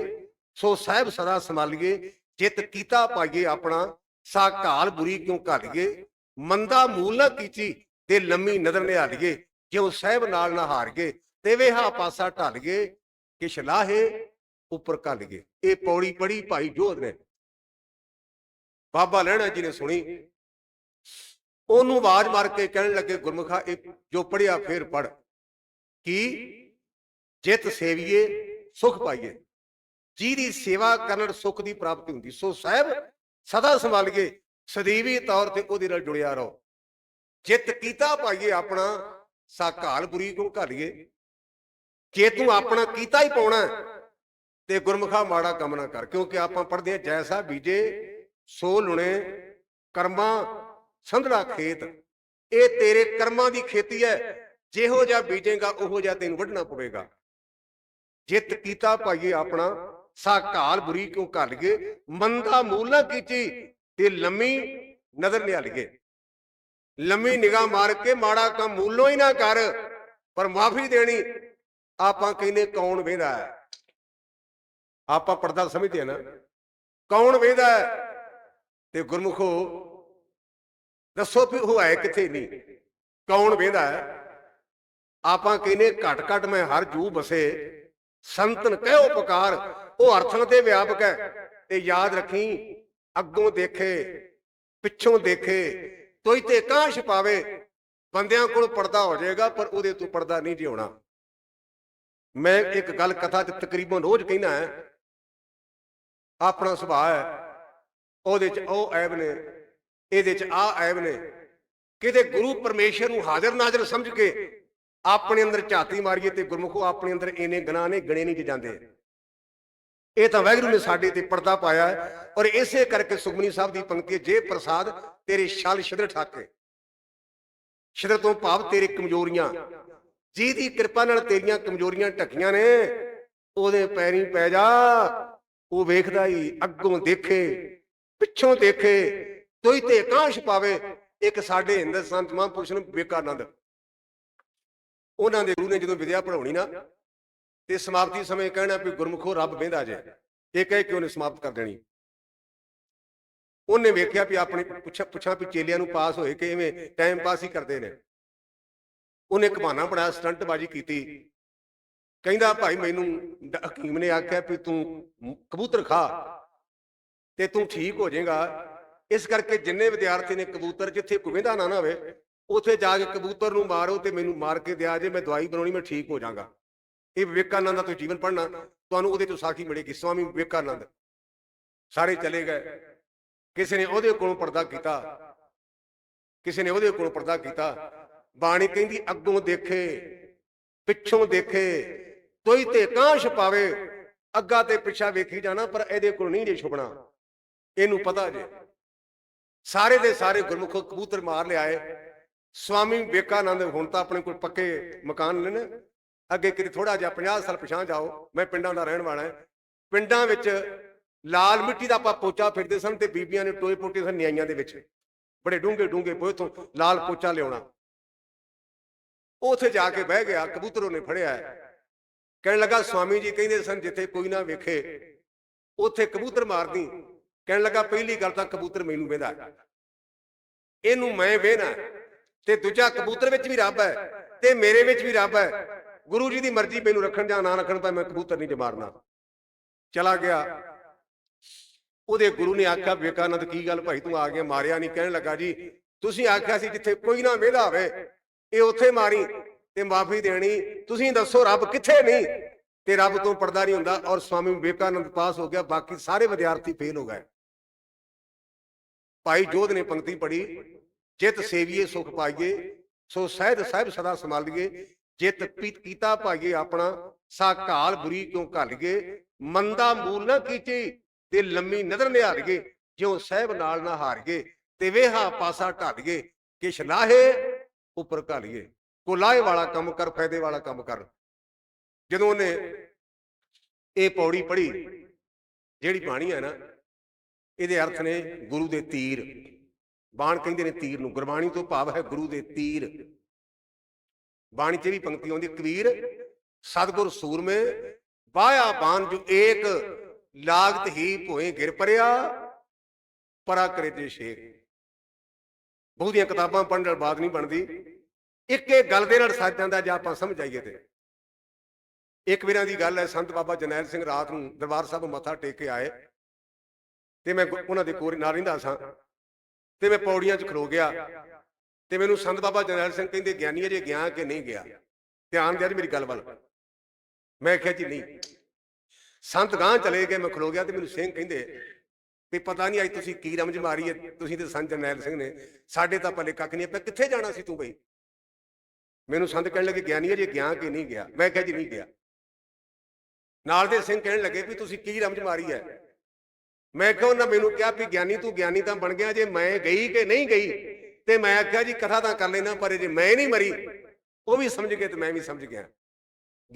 ਸੋ ਸਾਹਿਬ ਸਦਾ ਸੰਭਾਲੀਏ। ਜਿਤ ਕੀਤਾ ਪਾਈਏ ਆਪਣਾ, ਸਾ ਘਾਲ ਬੁਰੀ ਕਿਉਂ ਘਾਲੀਏ? ਮੰਦਾ ਮੂਲ ਨਾ ਕੀਚੀ ਤੇ ਲੰਮੀ ਨਦਰ ਨਿਹਾਲੀਏ ਜਿਉ ਸਾਹਿਬ ਨਾਲ ਨਾ ਹਾਰ ਗਏ, ਤੇ ਵੇਹਾ ਪਾਸਾ ਢਲ ਗਏ, ਕਿ ਲਾਹੇ ਉੱਪਰ ਘੱਲ ਗਏ। ਇਹ ਪੌੜੀ ਪੜੀ ਭਾਈ ਜੋਧ ਨੇ। ਬਾਬਾ ਲਹਿਣਾ ਜੀ ਨੇ ਸੁਣੀ। ਉਹਨੂੰ ਆਵਾਜ਼ ਮਾਰ ਕੇ ਕਹਿਣ ਲੱਗੇ, ਗੁਰਮੁਖਾ, ਇਹ ਜੋ ਪੜਿਆ ਫੇਰ ਪੜ ਕੀ ਜਿਤ ਸੇਵੀਏ, ਸੁਖ ਪਾਈਏ। ਜਿਹਦੀ ਸੇਵਾ ਕਰਨ ਨਾਲ ਸੁਖ ਦੀ ਪ੍ਰਾਪਤੀ ਹੁੰਦੀ, ਸੋ ਸਾਹਿਬ ਸਦਾ ਸੰਭਾਲੀਏ ਸਦੀਵੀ ਤੌਰ ਤੇ ਉਹਦੇ ਨਾਲ ਜੁੜਿਆ ਰਹੋ। ਜਿਤ ਕੀਤਾ ਪਾਈਏ ਆਪਣਾ, ਸਾ ਘਾਲ ਬੁਰੀ ਕਿਉਂ ਘਾਲੀਏ? ਜੇ ਤੂੰ ਆਪਣਾ ਕੀਤਾ ਹੀ ਪਾਉਣਾ ਤੇ ਗੁਰਮੁਖਾ ਮਾੜਾ ਕੰਮ ਨਾ ਕਰ, ਕਿਉਂਕਿ ਆਪਾਂ ਪੜ੍ਹਦੇ ਹਾਂ ਜੈਸਾ ਬੀਜੇ, ਸੋ ਲੁਣੇ, ਕਰਮਾਂ ਸੰਧੜਾ ਖੇਤ। ਇਹ ਤੇਰੇ ਕਰਮਾਂ ਦੀ ਖੇਤੀ ਹੈ, ਜਿਹੋ ਜਿਹਾ ਬੀਜੇਗਾ, ਉਹੋ ਜਿਹਾ ਤੈਨੂੰ ਵੱਢਣਾ ਪਵੇਗਾ। ਜਿੱਤ ਕੀਤਾ ਭਾਈਏ ਆਪਣਾ, ਸਾ ਘਾਲ ਬੁਰੀ ਕਿਉਂ ਕਰ ਲਈਏ ਮੰਦਾ ਮੂਲ ਨਾ ਕੀਚੀ, ਤੇ ਲੰਮੀ ਨਜ਼ਰ ਲਿਆ ਲਈਏ। ਲੰਮੀ ਨਿਗਾਹ ਮਾਰ ਕੇ ਮਾੜਾ ਕੰਮ ਮੂਲੋਂ ਹੀ ਨਾ ਕਰ, ਪਰ ਮਾਫੀ ਦੇਣੀ ਆਪਾਂ ਕਹਿੰਦੇ ਕੌਣ ਵੇਂਦਾ ਹੈ? ਆਪਾਂ ਪਰਦਾ ਸਮਝਦੇ ਆ ਨਾ। ਕੌਣ ਵੇਂਦਾ ਤੇ ਗੁਰਮੁਖੋ, ਦੱਸੋ ਵੀ ਉਹ ਹੈ ਕਿੱਥੇ ਨਹੀਂ। ਕੌਣ ਵੇਂਦਾ ਹੈ? ਆਪਾਂ ਕਹਿੰਦੇ ਘਟ ਘਟ ਮੈਂ ਹਰ ਜੂ ਬਸੇ, ਸੰਤਨ ਕਹਿਓ ਪੁਕਾਰ, ਉਹ ਅਰਥਾਂ ਤੇ ਵਿਆਪਕ ਹੈ। ਤੇ ਯਾਦ ਰੱਖੀ, ਅੱਗੋਂ ਦੇਖੇ, ਪਿੱਛੋਂ ਦੇਖੇ ਤੋਈ ਤੇ ਕਾਂ ਛਪਾਵੇ ਬੰਦਿਆਂ ਕੋਲ ਪਰਦਾ ਹੋ ਜਾਏਗਾ, ਪਰ ਉਹਦੇ ਤੋਂ ਪਰਦਾ ਨਹੀਂ ਜਿਉਣਾ। ਮੈਂ ਇੱਕ ਗੱਲ ਕਥਾ ਤੇ ਤਕਰੀਬਨ ਰੋਜ਼ ਕਹਿਣਾ ਹੈ। ਆਪਣਾ ਸੁਭਾਅ ਹੈ, ਉਹਦੇ ਚ ਉਹ ਐਬ ਨੇ, ਇਹਦੇ ਚ ਆ ਐਬ ਨੇ। ਕਿਤੇ ਗੁਰੂ ਪਰਮੇਸ਼ਰ ਨੂੰ ਹਾਜ਼ਰ ਨਾਜ਼ਰ ਸਮਝ ਕੇ ਆਪਣੇ ਅੰਦਰ ਝਾਤੀ ਮਾਰੀਏ ਤੇ ਗੁਰਮੁਖੋ ਆਪਣੇ ਅੰਦਰ ਇਹਨੇ ਗੁਨਾਹ ਨੇ, ਗਣੇ ਨਹੀਂ ਜਾਂਦੇ। ਇਹ ਤਾਂ ਵਾਹਿਗੁਰੂ ਨੇ ਸਾਡੇ ਤੇ ਪਰਦਾ ਪਾਇਆ ਹੈ ਔਰ ਇਸੇ ਕਰਕੇ ਸੁਖਮਨੀ ਸਾਹਿਬ ਦੀ ਪੰਕਤੀ ਜੇ ਪ੍ਰਸਾਦ ਤੇਰੇ ਛਲ ਛਿਦਰ ਠਾਕੇ, ਛਿਦਰ ਤੋਂ ਭਾਵ ਤੇਰੀ ਕਮਜ਼ੋਰੀਆਂ, ਜਿਹਦੀ ਕਿਰਪਾ ਨਾਲ ਤੇਰੀਆਂ ਕਮਜ਼ੋਰੀਆਂ ਢੱਕੀਆਂ ਨੇ, ਉਹਦੇ ਪੈਰੀ ਪੈ ਜਾ, ਉਹ ਵੇਖਦਾ ਹੀ ਅੱਗੋਂ ਦੇਖੇ, ਪਿੱਛੋਂ ਦੇਖੇ ਤੋਈ ਤੇ ਕਾਂਸ਼ ਪਾਵੇ, ਇੱਕ ਸਾਡੇ ਹਿੰਦੁਸਤਾਨ ਚ ਮਹਾਂਪੁਰਸ਼ ਨੂੰ ਵਿਵੇਕਾਨੰਦ ਉਹਨਾਂ ਦੇ ਗੁਰੂ ਨੇ ਜਦੋਂ ਵਿਦਿਆ ਪੜਾਉਣੀ ਨਾ ਤੇ ਸਮਾਪਤੀ ਸਮੇਂ ਕਹਿਣਾ ਵੀ ਗੁਰਮੁਖੋ ਰੱਬ ਵੇਂਦਾ ਜੇ। ਇਹ ਕਹਿ ਕੇ ਉਹਨੇ ਸਮਾਪਤ ਕਰ ਦੇਣੀ। ਉਹਨੇ ਵੇਖਿਆ ਵੀ ਆਪਣੇ ਪੁੱਛਾ ਪੁੱਛਾਂ ਵੀ ਚੇਲਿਆਂ ਨੂੰ ਪਾਸ ਹੋਏ ਕਿ ਐਵੇਂ ਟਾਈਮ ਪਾਸ ਹੀ ਕਰਦੇ ਨੇ। ਉਹਨੇ ਇੱਕ ਬਹਾਨਾ ਬਣਾਇਆ, ਸਟੰਟਬਾਜ਼ੀ ਕੀਤੀ। ਕਹਿੰਦਾ, ਭਾਈ ਮੈਨੂੰ ਹਕੀਮ ਨੇ ਆਖਿਆ ਵੀ ਤੂੰ ਕਬੂਤਰ ਖਾ ਤੇ ਤੂੰ ਠੀਕ ਹੋ ਜਾਏਗਾ। ਇਸ ਕਰਕੇ ਜਿੰਨੇ ਵਿਦਿਆਰਥੀ ਨੇ ਕਬੂਤਰ ਜਿੱਥੇ ਕੋਈ ਵਿੰਦਾ ਨਾ ਨਾ ਹੋਵੇ, ਉੱਥੇ ਜਾ ਕੇ ਕਬੂਤਰ ਨੂੰ ਮਾਰੋ ਤੇ ਮੈਨੂੰ ਮਾਰ ਕੇ ਦਿਆ ਜੇ, ਮੈਂ ਦਵਾਈ ਬਣਾਉਣੀ, ਮੈਂ ਠੀਕ ਹੋ ਜਾਵਾਂਗਾ। ਇਹ ਵਿਵੇਕਾਨੰਦ ਦਾ ਤੁਸੀਂ ਜੀਵਨ ਪੜ੍ਹਨਾ, ਤੁਹਾਨੂੰ ਉਹਦੇ ਤੋਂ ਸਾਖੀ ਮਿਲੇਗੀ, ਸਵਾਮੀ ਵਿਵੇਕਾਨੰਦ। ਸਾਰੇ ਚਲੇ ਗਏ। ਕਿਸੇ ਨੇ ਉਹਦੇ ਕੋਲੋਂ ਪਰਦਾ ਕੀਤਾ। ਕਿਸੇ ਨੇ ਉਹਦੇ ਕੋਲੋਂ ਪਰਦਾ ਕੀਤਾ। ਬਾਣੀ ਕਹਿੰਦੀ, ਅੱਗੋਂ ਦੇਖੇ, ਪਿੱਛੋਂ ਦੇਖੇ, ਤੋਈ ਤੇ ਕਾਂ ਛਪਾਵੇ ਅੱਗਾ ਤੇ ਪਿੱਛਾ ਵੇਖੀ ਜਾਣਾ, ਪਰ ਇਹਦੇ ਕੋਲ ਨਹੀਂ ਜੇ ਛੁਪਣਾ। ਇਹਨੂੰ ਪਤਾ ਜੇ। ਸਾਰੇ ਦੇ ਸਾਰੇ ਗੁਰਮੁਖ ਕਬੂਤਰ ਮਾਰ ਲਿਆਏ। ਸਵਾਮੀ ਵਿਵੇਕਾਨੰਦ ਹੁਣ ਤਾਂ ਆਪਣੇ ਕੋਲ ਪੱਕੇ ਮਕਾਨ ਨੇ। ਅੱਗੇ ਕਿਤੇ ਥੋੜਾ ਜਿਹਾ 50 ਸਾਲ ਪਛਾਣ ਜਾਓ, ਮੈਂ ਪਿੰਡਾਂ ਦਾ ਰਹਿਣ ਵਾਲਾ ਹਾਂ। ਪਿੰਡਾਂ ਵਿੱਚ ਲਾਲ ਮਿੱਟੀ ਦਾ ਆਪਾਂ ਪੋਚਾ ਫਿਰਦੇ ਸਨ ਤੇ ਬੀਬੀਆਂ ਨੇ ਟੋਏ ਪੋਟੇ ਸਨ ਨਿਆਈਆਂ ਦੇ ਵਿੱਚ। ਬੜੇ ਡੂੰਘੇ ਡੂੰਘੇ ਪੋਏ ਤੋਂ ਲਾਲ ਪੋਚਾ ਲਿਆਉਣਾ। ਉਹ ਉੱਥੇ ਜਾ ਕੇ ਬਹਿ ਗਿਆ, ਕਬੂਤਰ ਉਹਨੇ ਫੜਿਆ। ਕਹਿਣ ਲੱਗਾ, ਸਵਾਮੀ ਜੀ ਕਹਿੰਦੇ ਸਨ, ਜਿੱਥੇ ਕੋਈ ਨਾ ਵੇਖੇ, ਉੱਥੇ ਕਬੂਤਰ ਮਾਰਦੀ। ਕਹਿਣ ਲੱਗਾ, ਪਹਿਲੀ ਗੱਲ ਤਾਂ ਕਬੂਤਰ ਮੈਨੂੰ ਵੇਂਦਾ। ਇਹਨੂੰ ਮੈਂ ਵੇਹਣਾ ਤੇ ਦੂਜਾ ਕਬੂਤਰ ਵਿੱਚ ਵੀ ਰੱਬ ਹੈ ਤੇ ਮੇਰੇ ਵਿੱਚ ਵੀ ਰੱਬ ਹੈ। ਗੁਰੂ ਜੀ ਦੀ ਮਰਜ਼ੀ ਮੈਨੂੰ ਰੱਖਣ ਜਾਂ ਨਾ ਰੱਖਣ ਤਾਂ ਮੈਂ ਕਬੂਤਰ ਨਹੀਂ ਜੇ ਮਾਰਨਾ। ਚਲਾ ਗਿਆ। ਉਹਦੇ ਗੁਰੂ ਨੇ ਆਖਿਆ, ਵਿਵੇਕਾਨੰਦ, ਕੀ ਗੱਲ ਭਾਈ? ਤੂੰ ਆ ਗਿਆ ਮਾਰਿਆ ਨਹੀਂ? ਕਹਿਣ ਲੱਗਾ ਜੀ, ਤੁਸੀਂ ਆਖਿਆ ਸੀ ਜਿੱਥੇ ਕੋਈ ਨਾ ਵੇਦਾ ਹੋਵੇ, ਇਹ ਉੱਥੇ ਮਾਰੀ ਤੇ ਮਾਫੀ ਦੇਣੀ। ਤੁਸੀਂ ਦੱਸੋ ਰੱਬ ਕਿੱਥੇ ਨਹੀਂ? ਤੇ ਰੱਬ ਤੋਂ ਪਰਦਾ ਨਹੀਂ ਹੁੰਦਾ ਔਰ ਸਵਾਮੀ ਵਿਵੇਕਾਨੰਦ ਪਾਸ ਹੋ ਗਿਆ। ਬਾਕੀ ਸਾਰੇ ਵਿਦਿਆਰਥੀ ਫੇਲ ਹੋ ਗਏ। ਭਾਈ ਜੋਧ ਨੇ ਪੰਕਤੀ ਪੜ੍ਹੀ, ਜਿਤ ਸੇਵੀਏ, ਸੁਖ ਪਾਈਏ, ਸੋ ਸ਼ਹਿਦ ਸਾਹਿਬ ਸਦਾ ਸੰਭਾਲੀਏ ਜਿਤ ਪੀਤ ਕੀਤਾ ਪਾਈਏ ਆਪਣਾ ਸਾ ਘਾਲ ਬੁਰੀ ਕਿਉਂ ਘਾਲੀਏ ਮੰਦਾ ਮੂਲ ਨਾ ਕੀਚੇ ਤੇ ਲੰਮੀ ਨਦਰ ਨਿਹਾਰ ਗਏ, ਜਿਉ ਸਹਿਬ ਨਾਲ ਨਾ ਹਾਰ ਗਏ, ਤੇ ਵੇਹਾ ਪਾਸਾ ਘੱਟ ਗਏ, ਕਿ ਲਾਹੇ ਉੱਪਰ ਘਾਲੀਏ ਕੋ ਲਾਹੇ ਵਾਲਾ ਕੰਮ ਕਰ, ਫਾਇਦੇ ਵਾਲਾ ਕੰਮ ਕਰ। ਜਦੋਂ ਉਹਨੇ ਇਹ ਪੌੜੀ ਪੜ੍ਹੀ, ਜਿਹੜੀ ਬਾਣੀ ਹੈ ਨਾ, ਇਹਦੇ ਅਰਥ ਨੇ ਗੁਰੂ ਦੇ ਤੀਰ। ਬਾਣ ਕਹਿੰਦੇ ਨੇ ਤੀਰ ਨੂੰ, ਗੁਰਬਾਣੀ ਤੋਂ ਭਾਵ ਹੈ ਗੁਰੂ ਦੇ ਤੀਰ। ਬਾਣੀ 'ਚ ਵੀ ਪੰਕਤੀ ਆਉਂਦੀ, ਕਬੀਰ, ਸਤਗੁਰ ਸੂਰਮੇ ਬਾਇਆ ਬਾਣ ਜੋ ਏਕ, ਲਾਗਤ ਹੀ ਭੋਏ ਗਿਰ ਪਰਿਆ, ਪਰਾ ਕਰੇ ਤੇ ਸ਼ੇਖ ਬਹੁਤੀਆਂ ਕਿਤਾਬਾਂ ਪੜ੍ਹਨ ਨਾਲ ਬਾਤ ਨਹੀਂ ਬਣਦੀ। ਇੱਕ ਇਹ ਗੱਲ ਦੇ ਨਾਲ ਸੱਚ ਜਾਂਦਾ ਜੇ ਆਪਾਂ ਸਮਝ ਆਈਏ ਤੇ। ਇੱਕ ਵੀਰਾਂ ਦੀ ਗੱਲ ਹੈ, ਸੰਤ ਬਾਬਾ ਜਨੈਲ ਸਿੰਘ ਰਾਤ ਨੂੰ ਦਰਬਾਰ ਸਾਹਿਬ ਮੱਥਾ ਟੇਕ ਕੇ ਆਏ। ਤੇ ਮੈਂ ਗੁ- ਉਹਨਾਂ ਦੇ ਕੋਲ ਨਾਲ ਰਹਿੰਦਾ ਸਾਂ। ਤੇ ਮੈਂ ਪੌੜੀਆਂ 'ਚ ਖਲੋ ਗਿਆ। ਤੇ ਮੈਨੂੰ ਸੰਤ ਬਾਬਾ ਜਰਨੈਲ ਸਿੰਘ ਕਹਿੰਦੇ ਗਿਆਨੀ ਅਜੇ, ਗਿਆ ਕਿ ਨਹੀਂ ਗਿਆ? ਧਿਆਨ ਦਿਆ ਜੀ ਮੇਰੀ ਗੱਲ ਵੱਲ। ਮੈਂ ਕਿਹਾ ਜੀ, ਨਹੀਂ। ਸੰਤ ਗਾਂ ਚਲੇ ਗਏ, ਮੈਂ ਖਲੋ ਗਿਆ ਤੇ ਮੈਨੂੰ ਸਿੰਘ ਕਹਿੰਦੇ, ਵੀ ਪਤਾ ਨਹੀਂ ਅੱਜ ਤੁਸੀਂ ਕੀ ਰਮਜ ਮਾਰੀ ਹੈ ਤੁਸੀਂ ਤੇ ਸੰਤ ਜਰਨੈਲ ਸਿੰਘ ਨੇ। ਸਾਡੇ ਤਾਂ ਪੱਲੇ ਕੱਖ ਨਹੀਂ ਆਪਾਂ ਕਿੱਥੇ ਜਾਣਾ ਸੀ ਤੂੰ ਬਈ? ਮੈਨੂੰ ਸੰਤ ਕਹਿਣ ਲੱਗੇ ਗਿਆਨੀ ਅਜੇ, ਗਿਆ ਕਿ ਨਹੀਂ ਗਿਆ? ਮੈਂ ਕਿਹਾ ਜੀ, ਨਹੀਂ ਗਿਆ। ਨਾਲ ਦੇ ਸਿੰਘ ਕਹਿਣ ਲੱਗੇ ਵੀ, ਤੁਸੀਂ ਕੀ ਰਮਜ ਮਾਰੀ ਹੈ ਮੈਂ ਕਿਹਾ, ਉਹਨਾਂ ਮੈਨੂੰ ਕਿਹਾ ਵੀ ਗਿਆਨੀ ਤੂੰ ਗਿਆਨੀ ਤਾਂ ਬਣ ਗਿਆ ਜੇ, ਮੈਂ ਗਈ ਕਿ ਨਹੀਂ ਗਈ? ਤੇ ਮੈਂ ਆਖਿਆ ਜੀ ਕਥਾ ਤਾਂ ਕਰ ਲੈਣਾ ਪਰ ਜੇ ਮੈਂ ਨਹੀਂ ਮਰੀ, ਉਹ ਵੀ ਸਮਝ ਗਏ ਤੇ ਮੈਂ ਵੀ ਸਮਝ ਗਿਆ।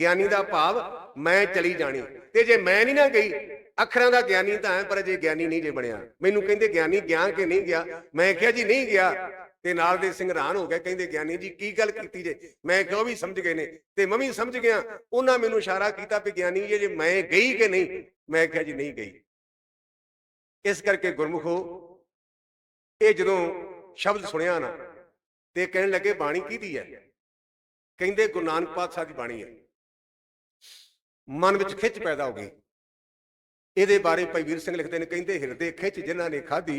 ਗਿਆਨੀ ਦਾ ਭਾਵ, ਮੈਂ ਚਲੀ ਜਾਣੀ। ਤੇ ਜੇ ਮੈਂ ਨਹੀਂ ਨਾ ਗਈ, ਅੱਖਰਾਂ ਦਾ ਗਿਆਨੀ ਤਾਂ ਹੈ, ਪਰ ਜੇ ਗਿਆਨੀ ਨਹੀਂ ਜੇ ਬਣਿਆ। ਮੈਨੂੰ ਕਹਿੰਦੇ, ਗਿਆਨੀ ਗਿਆ ਕਿ ਨਹੀਂ ਗਿਆ? ਮੈਂ ਕਿਹਾ ਜੀ, ਨਹੀਂ ਗਿਆ। ਤੇ ਨਾਲ ਦੇ ਸਿੰਘ ਹੈਰਾਨ ਹੋ ਗਏ, ਕਹਿੰਦੇ, ਗਿਆਨੀ ਜੀ, ਕੀ ਗੱਲ ਕੀਤੀ ਜੇ? ਮੈਂ ਕਿਹਾ, ਉਹ ਵੀ ਸਮਝ ਗਏ ਨੇ। ਤੇ ਮੈਂ ਵੀ ਸਮਝ ਗਿਆ। ਉਹਨਾਂ ਮੈਨੂੰ ਇਸ਼ਾਰਾ ਕੀਤਾ ਵੀ ਗਿਆਨੀ ਜੀ ਜੇ ਮੈਂ ਗਈ ਕਿ ਨਹੀਂ? ਮੈਂ ਕਿਹਾ ਜੀ, ਨਹੀਂ ਗਈ। ਇਸ ਕਰਕੇ ਗੁਰਮੁਖੋ ਇਹ ਜਦੋਂ ਸ਼ਬਦ ਸੁਣਿਆ ਨਾ, ਤੇ ਕਹਿਣ ਲੱਗੇ, ਬਾਣੀ ਕਿਹਦੀ ਹੈ? ਕਹਿੰਦੇ, ਗੁਰੂ ਨਾਨਕ ਪਾਤਸ਼ਾਹ ਦੀ ਬਾਣੀ ਹੈ। ਮਨ ਵਿੱਚ ਖਿੱਚ ਪੈਦਾ ਹੋ ਗਈ। ਇਹਦੇ ਬਾਰੇ ਭਾਈ ਵੀਰ ਸਿੰਘ ਲਿਖਦੇ ਨੇ, ਕਹਿੰਦੇ, ਹਿਰਦੇ ਖਿੱਚ ਜਿਨ੍ਹਾਂ ਨੇ ਖਾਧੀ,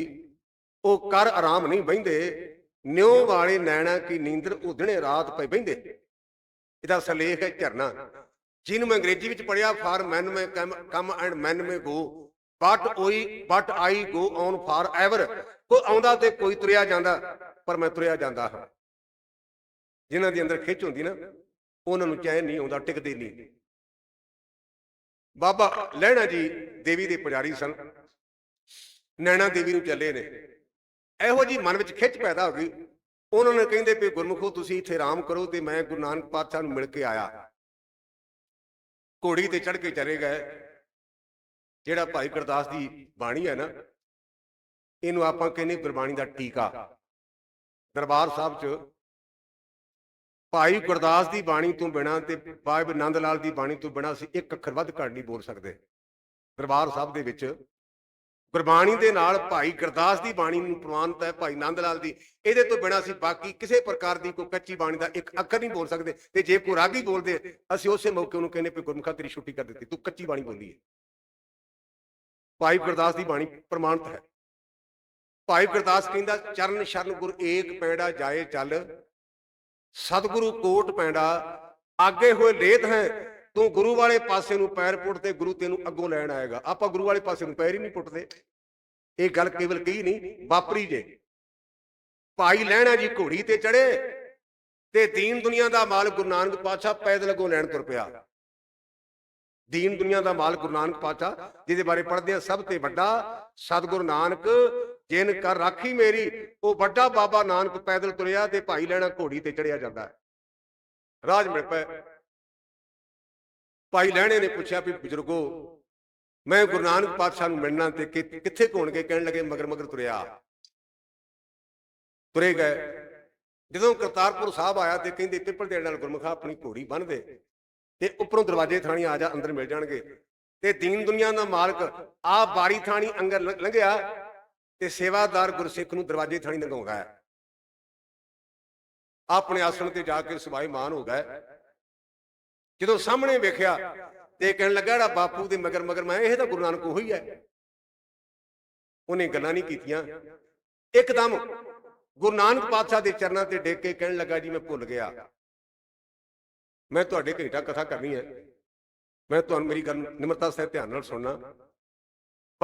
ਉਹ ਕਰ ਆਰਾਮ ਨਹੀਂ ਬਹਿੰਦੇ, ਨਿਉ ਵਾਲੇ ਨੈਣਾ ਕੀ ਨੀਂਦਰ ਉਧਣੇ ਰਾਤ ਪਈ ਬਹਿੰਦੇ। ਇਹਦਾ ਸਲੇਖ ਹੈ ਝਰਨਾ। ਜਿਹਨੂੰ ਮੈਂ ਅੰਗਰੇਜ਼ੀ ਵਿੱਚ ਪੜਿਆ for men may come and men may go but ਓਈ but I, go on forever. ਕੋਈ ਆਉਂਦਾ ਤੇ ਕੋਈ ਤੁਰਿਆ ਜਾਂਦਾ, ਪਰ ਮੈਂ ਤੁਰਿਆ ਜਾਂਦਾ ਹਾਂ। ਜਿਨ੍ਹਾਂ ਦੇ ਅੰਦਰ ਖਿੱਚ ਹੁੰਦੀ ਨਾ, ਉਹਨਾਂ ਨੂੰ ਚੈਨ ਨਹੀਂ ਆਉਂਦਾ, ਟਿਕਦੇ ਨਹੀਂ। ਬਾਬਾ ਲਹਿਣਾ ਜੀ ਦੇਵੀ ਦੇ ਪੁਜਾਰੀ ਸਨ। ਨੈਣਾ ਦੇਵੀ ਨੂੰ ਚੱਲੇ ਨੇ। ਇਹੋ ਜੀ ਮਨ ਵਿੱਚ ਖਿੱਚ ਪੈਦਾ ਹੋ ਗਈ। ਉਹਨਾਂ ਨੇ ਕਹਿੰਦੇ ਵੀ ਗੁਰਮੁਖੋ, ਤੁਸੀਂ ਇੱਥੇ ਆਰਾਮ ਕਰੋ ਤੇ ਮੈਂ ਗੁਰੂ ਨਾਨਕ ਪਾਤਸ਼ਾਹ ਨੂੰ ਮਿਲ ਕੇ ਆਇਆ। ਘੋੜੀ ਤੇ ਚੜ ਕੇ ਚਲੇ ਗਏ। ਜਿਹੜਾ ਭਾਈ ਗੁਰਦਾਸ ਦੀ ਬਾਣੀ ਹੈ ਨਾ ਇਹਨੂੰ ਆਪਾਂ ਕਹਿੰਦੇ ਗੁਰਬਾਣੀ ਦਾ ਟੀਕਾ। ਦਰਬਾਰ ਸਾਹਿਬ 'ਚ ਭਾਈ ਗੁਰਦਾਸ ਦੀ ਬਾਣੀ ਤੋਂ ਬਿਨਾ ਤੇ ਬਾਬਾ ਨੰਦ ਲਾਲ ਦੀ ਬਾਣੀ ਤੋਂ ਬਿਨਾ ਅਸੀਂ ਇੱਕ ਅੱਖਰ ਵੱਧ ਘੱਟ ਨਹੀਂ ਬੋਲ ਸਕਦੇ। ਦਰਬਾਰ ਸਾਹਿਬ ਦੇ ਵਿੱਚ ਗੁਰਬਾਣੀ ਦੇ ਨਾਲ ਭਾਈ ਗੁਰਦਾਸ ਦੀ ਬਾਣੀ ਨੂੰ ਪ੍ਰਮਾਣਤ ਹੈ, ਭਾਈ ਨੰਦ ਲਾਲ ਦੀ। ਇਹਦੇ ਤੋਂ ਬਿਨਾਂ ਅਸੀਂ ਬਾਕੀ ਕਿਸੇ ਪ੍ਰਕਾਰ ਦੀ ਕੋਈ ਕੱਚੀ ਬਾਣੀ ਦਾ ਇੱਕ ਅੱਖਰ ਨਹੀਂ ਬੋਲ ਸਕਦੇ। ਤੇ ਜੇ ਕੋਈ ਰਾਗੀ ਬੋਲਦੇ, ਅਸੀਂ ਉਸੇ ਮੌਕੇ ਉਹਨੂੰ ਕਹਿੰਦੇ ਵੀ ਗੁਰਮੁਖਾ ਤੇਰੀ ਛੁੱਟੀ ਕਰ ਦਿੱਤੀ, ਤੂੰ ਕੱਚੀ ਬਾਣੀ ਬੋਲੀ ਹੈ ਭਾਈ ਗੁਰਦਾਸ ਦੀ ਬਾਣੀ ਪ੍ਰਮਾਣਤ ਹੈ। ਭਾਈ ਗੁਰਦਾਸ ਕਹਿੰਦਾ, ਚਰਨ ਸ਼ਰਨ ਗੁਰ ਏਕ ਪੈੜਾ ਜਾਏ ਚੱਲ। ਸਤਿਗੁਰੂ ਕੋਟ ਪੈਂਡਾ, ਆਗੇ ਹੋਏ ਲੇਤ ਹੈ। ਤੂੰ ਗੁਰੂ ਵਾਲੇ ਪਾਸੇ ਨੂੰ ਪੈਰ ਪੁੱਟਦੇ, ਗੁਰੂ ਤੈਨੂੰ ਅੱਗੋਂ ਲੈਣ ਆਏਗਾ। ਆਪਾਂ ਗੁਰੂ ਵਾਲੇ ਪਾਸੇ ਨੂੰ ਪੈਰ ਹੀ ਨਹੀਂ ਪੁੱਟਦੇ। ਇਹ ਗੱਲ ਕੇਵਲ ਕਹੀ ਨਹੀਂ, ਵਾਪਰੀ ਜੇ। ਭਾਈ ਲੈਣਾ ਜੀ ਘੋੜੀ ਤੇ ਚੜੇ ਤੇ ਦੀਨ ਦੁਨੀਆ ਦਾ ਮਾਲ ਗੁਰੂ ਨਾਨਕ ਪਾਤਸ਼ਾਹ ਪੈਦਲ ਅੱਗੋਂ ਲੈਣ ਤੁਰ ਪਿਆ। ਦੀਨ ਦੁਨੀਆ ਦਾ ਮਾਲ ਗੁਰੂ ਨਾਨਕ ਪਾਤਸ਼ਾਹ, ਜਿਹਦੇ ਬਾਰੇ ਪੜ੍ਹਦੇ ਆ, ਸਭ ਤੇ ਵੱਡਾ ਸਤਿਗੁਰੂ ਨਾਨਕ ਜਿਨ ਕਰ ਰਾਖੀ ਮੇਰੀ, ਉਹ ਵੱਡਾ ਬਾਬਾ ਨਾਨਕ ਪੈਦਲ ਤੁਰਿਆ ਤੇ ਭਾਈ ਲੈਣਾ ਘੋੜੀ ਤੇ ਚੜਿਆ ਜਾਂਦਾ ਹੈ। ਰਾਜ ਮਿਲ ਪਏ ਭਾਈ ਲੈਣੇ ਨੇ ਪੁੱਛਿਆ ਵੀ ਬਜ਼ੁਰਗੋ, ਮੈਂ ਗੁਰੂ ਨਾਨਕ ਪਾਤਸ਼ਾਹ ਨੂੰ ਮਿਲਣਾ ਤੇ ਕਿੱਥੇ ਘੋਣਗੇ ਕਹਿਣ ਲੱਗੇ ਮਗਰ ਮਗਰ ਤੁਰਿਆ। ਤੁਰੇ ਗਏ। ਜਦੋਂ ਕਰਤਾਰਪੁਰ ਸਾਹਿਬ ਆਇਆ ਤੇ ਕਹਿੰਦੇ ਪਿੱਪਲ ਦੇ ਨਾਲ ਗੁਰਮੁਖਾ ਆਪਣੀ ਘੋੜੀ ਬੰਨ ਦੇ ਤੇ ਉੱਪਰੋਂ ਦਰਵਾਜ਼ੇ ਥਾਣੀ ਆ ਜਾ, ਅੰਦਰ ਮਿਲ ਜਾਣਗੇ। ਤੇ ਦੀਨ ਦੁਨੀਆ ਦਾ ਮਾਲਕ ਆ ਬਾਰੀ ਥਾਣੀ ਅੰਦਰ ਲੰਘਿਆ। ਤੇ ਸੇਵਾਦਾਰ ਗੁਰਸਿੱਖ ਨੂੰ ਦਰਵਾਜ਼ੇ ਥਾਣੀ ਲੰਘਾਉਂਦਾ ਹੈ। ਆਪਣੇ ਆਸਣ ਤੇ ਜਾ ਕੇ ਸੁਭਾਈਮਾਨ ਹੋ ਗਏ ਜਦੋਂ ਸਾਹਮਣੇ ਵੇਖਿਆ ਤੇ ਕਹਿਣ ਲੱਗਾ, ਜਿਹੜਾ ਬਾਪੂ ਦੇ ਮਗਰ ਮਗਰ ਮੈਂ, ਇਹ ਤਾਂ ਗੁਰੂ ਨਾਨਕ ਉਹੀ ਹੈ। ਉਹਨੇ ਗੱਲਾਂ ਨਹੀਂ ਕੀਤੀਆਂ। ਇੱਕਦਮ ਗੁਰੂ ਨਾਨਕ ਪਾਤਸ਼ਾਹ ਦੇ ਚਰਨਾਂ ਤੇ ਡੇਕ ਕੇ ਕਹਿਣ ਲੱਗਾ, ਜੀ, ਮੈਂ ਭੁੱਲ ਗਿਆ। ਮੈਂ ਤੁਹਾਡੇ ਘੰਟਾ ਕਥਾ ਕਰਨੀ ਹੈ। ਮੈਂ ਤੁਹਾਨੂੰ ਮੇਰੀ ਗੱਲ ਨਿਮਰਤਾ ਸਹਿਤ ਧਿਆਨ ਨਾਲ ਸੁਣਨਾ।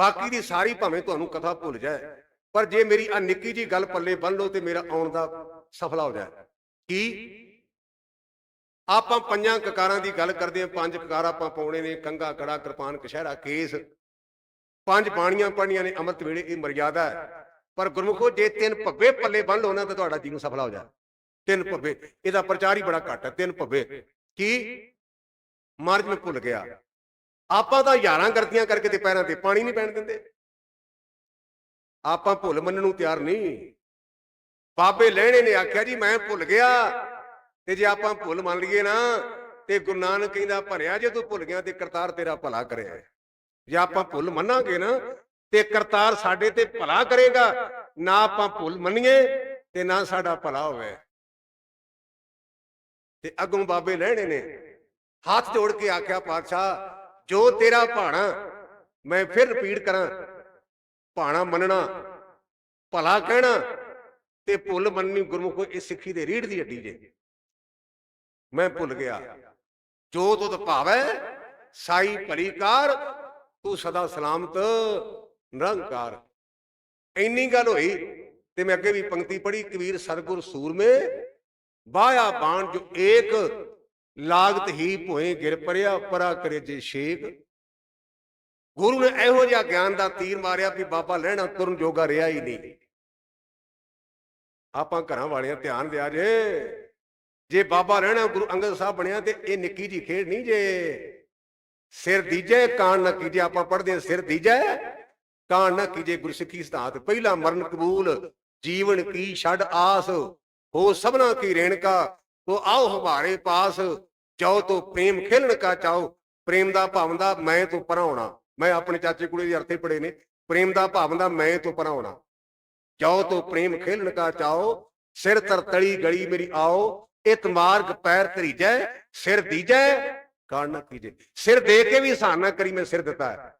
ਬਾਕੀ ਦੀ ਸਾਰੀ ਭਾਵੇਂ ਤੁਹਾਨੂੰ ਕਥਾ ਭੁੱਲ ਜਾਏ ਪਰ ਜੇ ਮੇਰੀ ਆ ਨਿੱਕੀ ਜੀ ਗੱਲ ਪੱਲੇ ਬੰਨ ਲਓ ਤੇ ਮੇਰਾ ਆਉਣ ਦਾ ਸਫਲਾ ਹੋ ਜਾਏ। ਕੀ ਆਪਾਂ ਪੰਜਾਂ ਕਕਾਰਾਂ ਦੀ ਗੱਲ ਕਰਦੇ ਹਾਂ ਪੰਜ ਕਕਾਰ ਆਪਾਂ ਪਾਉਣੇ ਨੇ ਕੰਗਾ ਕੜਾ ਕਿਰਪਾਨ ਕਸ਼ਹਿਰਾ ਕੇਸ। ਪੰਜ ਬਾਣੀਆਂ ਪੜ੍ਹਨੀਆਂ ਨੇ ਅੰਮ੍ਰਿਤ ਵੇਲੇ ਇਹ ਮਰਜ਼ਾਦਾ ਹੈ। ਪਰ ਗੁਰਮੁਖੋ ਜੇ ਤਿੰਨ ਭੱਬੇ ਪੱਲੇ ਬੰਨ ਲਓ ਨਾ ਤਾਂ ਤੁਹਾਡਾ ਜੀਵਨ ਸਫਲਾ ਹੋ ਜਾਏ। ਤਿੰਨ ਭੱਬੇ ਇਹਦਾ ਪ੍ਰਚਾਰ ਹੀ ਬੜਾ ਘੱਟ ਹੈ ਤਿੰਨ ਭੱਬੇ। ਕੀ? ਮਾਰਜ ਮੈਂ ਭੁੱਲ ਗਿਆ। ਆਪਾਂ ਤਾਂ ਹਜ਼ਾਰਾਂ ਗਲਤੀਆਂ ਕਰਕੇ ਤੇ ਪੈਰਾਂ ਤੇ ਪਾਣੀ ਨਹੀਂ ਪੈਣ ਦਿੰਦੇ। ਆਪਾਂ ਭੁੱਲ ਮੰਨਣ ਨੂੰ ਤਿਆਰ ਨਹੀਂ। ਬਾਬੇ ਲੈਣੇ ਨੇ ਆਖਿਆ ਜੀ, ਮੈਂ ਭੁੱਲ ਗਿਆ। ਤੇ ਜੇ ਆਪਾਂ ਭੁੱਲ ਮੰਨ ਲਈਏ ਨਾ, ਤੇ ਗੁਰੂ ਨਾਨਕ ਕਹਿੰਦਾ ਭਰਿਆ ਜੇ ਤੂੰ ਭੁੱਲ ਗਿਆ ਤੇ ਕਰਤਾਰ ਤੇਰਾ ਭਲਾ ਕਰਿਆ ਜੇ ਆਪਾਂ ਭੁੱਲ ਮੰਨਾਂਗੇ ਨਾ, ਤੇ ਕਰਤਾਰ ਸਾਡੇ ਤੇ ਭਲਾ ਕਰੇਗਾ। ਨਾ ਆਪਾਂ ਭੁੱਲ ਮੰਨੀਏ ਤੇ ਨਾ ਸਾਡਾ ਭਲਾ ਹੋਵੇ। ਤੇ ਅੱਗੋਂ ਬਾਬੇ ਲੈਣੇ ਨੇ ਹੱਥ ਜੋੜ ਕੇ ਆਖਿਆ, ਪਾਤਸ਼ਾਹ ਜੋ ਤੇਰਾ ਭਾਣਾ ਮੈਂ ਫਿਰ ਰਿਪੀਟ ਕਰਾਂ। ਭਾਣਾ ਮੰਨਣਾ, ਭਲਾ ਕਹਿਣਾ ਤੇ ਭੁੱਲ ਮੰਨਣੀ ਗੁਰਮੁਖੋ ਇਹ ਸਿੱਖੀ ਦੇ ਰੀੜ ਦੀ ਹੱਡੀ ਜੇ। ਮੈਂ ਭੁੱਲ ਗਿਆ। ਜੋ ਤੁਧ ਭਾਵੈ, ਸਾਈ ਭਲੀ ਕਾਰ ਤੂੰ ਸਦਾ ਸਲਾਮਤ, ਨਿਰੰਕਾਰ। ਇੰਨੀ ਗੱਲ ਹੋਈ ਤੇ ਮੈਂ ਅੱਗੇ ਵੀ ਪੰਕਤੀ ਪੜ੍ਹੀ, ਕਬੀਰ ਸਤਗੁਰ ਸੂਰਮੇ ਬਾਇਆ ਬਾਣ ਜੋ ਏਕ ਲਾਗਤ ਹੀ ਭੋਏ ਗਿਰ ਪਰਿਆ, ਪਰਾ ਕਰੇ ਜੇ ਸ਼ੇਕ ਗੁਰੂ ਨੇ ਇਹੋ ਜਿਹਾ ਗਿਆਨ ਦਾ ਤੀਰ ਮਾਰਿਆ ਵੀ ਬਾਬਾ ਲੈਣਾ ਤੁਰਨ ਜੋਗਾ ਰਿਹਾ ਹੀ ਨਹੀਂ। ਆਪਾਂ ਘਰਾਂ ਵਾਲਿਆਂ ਧਿਆਨ ਦਿਆ ਜੇ। ਜੇ ਬਾਬਾ ਰਹਿਣਾ ਗੁਰੂ ਅੰਗਦ ਸਾਹਿਬ ਬਣਿਆ ਤੇ ਇਹ ਨਿੱਕੀ ਜੀ ਖੇਡ ਨਹੀਂ ਜੇ। ਸਿਰ ਦੀਜੇ ਕਾਣ ਨਾ ਕੀਜੇ, ਆਪਾਂ ਪੜਦੇ ਹਾਂ, ਸਿਰ ਦੀਜੇ ਕਾਣ ਨਾ ਕੀਜੇ, ਗੁਰਸਿੱਖੀ ਸਿਧਾਂਤ, ਪਹਿਲਾ ਮਰਨ ਕਬੂਲ, ਜੀਵਨ ਕੀ ਛੱਡ ਆਸ, ਹੋ ਸਭਨਾ ਕੀ ਰੇਣਕਾ ਤੋ ਆਓ ਹਮਾਰੇ ਪਾਸ ਜਾਓ ਤੋ ਪ੍ਰੇਮ ਖੇਲਣ ਕਾ ਚਾਹੋ, ਪ੍ਰੇਮ ਦਾ ਭਾਵ ਦਾ ਮੈਂ ਤੋਂ ਹੋਣਾ। ਮੈਂ ਆਪਣੇ ਚਾਚੇ ਕੁੜੀ ਦੇ ਅਰਥੇ ਪੜੇ ਨੇ, ਪ੍ਰੇਮ ਦਾ ਭਾਵ ਦਾ ਮੈਂ ਤੋਂ ਹੋਣਾ। ਜਾਓ ਤੋ ਪ੍ਰੇਮ ਖੇਲਣ ਕਾ ਚਾਹੋ, ਸਿਰ ਤਰਤਲੀ ਗਲੀ ਮੇਰੀ ਆਓ ਇਤ ਮਾਰਗ ਪੈਰ ਧਰੀਜੈ ਸਿਰ ਦੀਜੈ ਕਾਣ ਨਾ ਕੀਜੇ। ਸਿਰ ਦੇ ਕੇ ਵੀ ਹਾਨ ਨਾ ਕਰੀ ਮੈਂ ਸਿਰ ਦਿੱਤਾ ਹੈ।